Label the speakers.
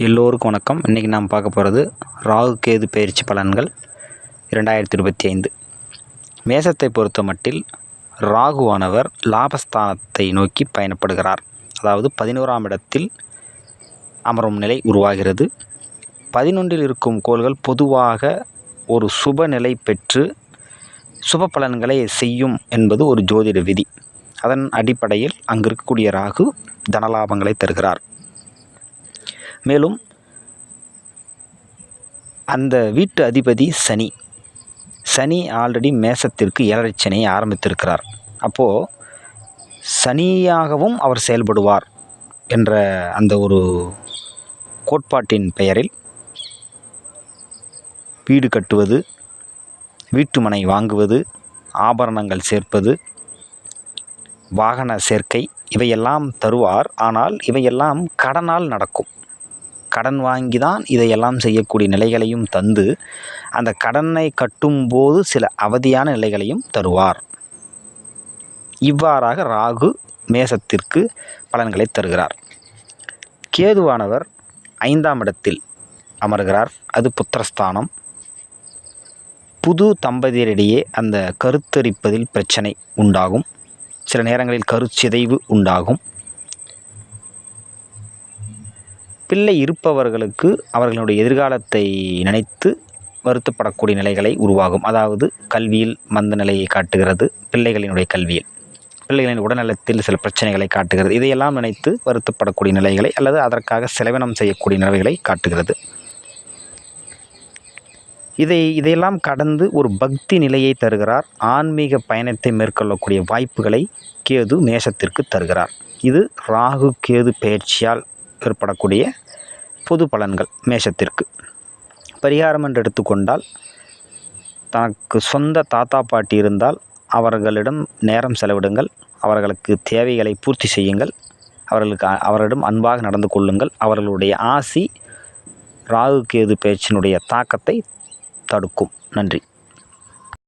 Speaker 1: எல்லோருக்கும் வணக்கம். இன்றைக்கி நாம் பார்க்க போகிறது ராகு கேது பயிற்சி பலன்கள் இரண்டாயிரத்தி இருபத்தி ஐந்து. மேசத்தை பொறுத்த மட்டில் ராகுவானவர் லாபஸ்தானத்தை நோக்கி பயணப்படுகிறார். அதாவது பதினோராம் இடத்தில் அமரும் நிலை உருவாகிறது. பதினொன்றில் இருக்கும் கோள்கள் பொதுவாக ஒரு சுப நிலை பெற்று சுப பலன்களை செய்யும் என்பது ஒரு ஜோதிட விதி. அதன் அடிப்படையில் அங்கு இருக்கக்கூடிய ராகு தனலாபங்களை தருகிறார். மேலும் அந்த வீட்டு அதிபதி சனி. சனி ஆல்ரெடி மேசத்திற்கு ஏழரை சனியை ஆரம்பித்திருக்கிறார். அப்போது சனியாகவும் அவர் செயல்படுவார் என்ற அந்த ஒரு கோட்பாட்டின் பெயரில் வீடு கட்டுவது வீட்டுமனை வாங்குவது ஆபரணங்கள் சேர்ப்பது வாகன சேர்க்கை இவையெல்லாம் தருவார். ஆனால் இவையெல்லாம் கடனால் நடக்கும். கடன் வாங்கி தான் இதையெல்லாம் செய்யக்கூடிய நிலைகளையும் தந்து அந்த கடனை கட்டும்போது சில அவதியான நிலைகளையும் தருவார். இவ்வாறாக ராகு மேசத்திற்கு பலன்களை தருகிறார். கேதுவானவர் ஐந்தாம் இடத்தில் அமர்கிறார். அது புத்திரஸ்தானம். புது தம்பதியரிடையே அந்த கருத்தரிப்பதில் பிரச்சனை உண்டாகும். சில நேரங்களில் கருச்சிதைவு உண்டாகும். பிள்ளை இருப்பவர்களுக்கு அவர்களுடைய எதிர்காலத்தை நினைத்து வருத்தப்படக்கூடிய நிலைகளை உருவாகும். அதாவது கல்வியில் மந்த நிலையை காட்டுகிறது பிள்ளைகளினுடைய கல்வியில். பிள்ளைகளின் உடல்நலத்தில் சில பிரச்சனைகளை காட்டுகிறது. இதையெல்லாம் நினைத்து வருத்தப்படக்கூடிய நிலைகளை அல்லது அதற்காக செலவினம் செய்யக்கூடிய நிலைகளை காட்டுகிறது. இதை இதையெல்லாம் கடந்து ஒரு பக்தி நிலையை தருகிறார். ஆன்மீக பயணத்தை மேற்கொள்ளக்கூடிய வாய்ப்புகளை கேது மேஷத்திற்கு தருகிறார். இது ராகு கேது பயிற்சியால் ஏற்படக்கூடிய பொது பலன்கள் மேஷத்திற்கு. பரிகாரம் என்று எடுத்துக்கொண்டால் தனக்கு சொந்த தாத்தா பாட்டி இருந்தால் அவர்களிடம் நேரம் செலவிடுங்கள். அவர்களுக்கு தேவைகளை பூர்த்தி செய்யுங்கள். அவர்களுக்கு அவரிடம் அன்பாக நடந்து கொள்ளுங்கள். அவர்களுடைய ஆசி ராகு கேது பேச்சினுடைய தாக்கத்தை தடுக்கும். நன்றி.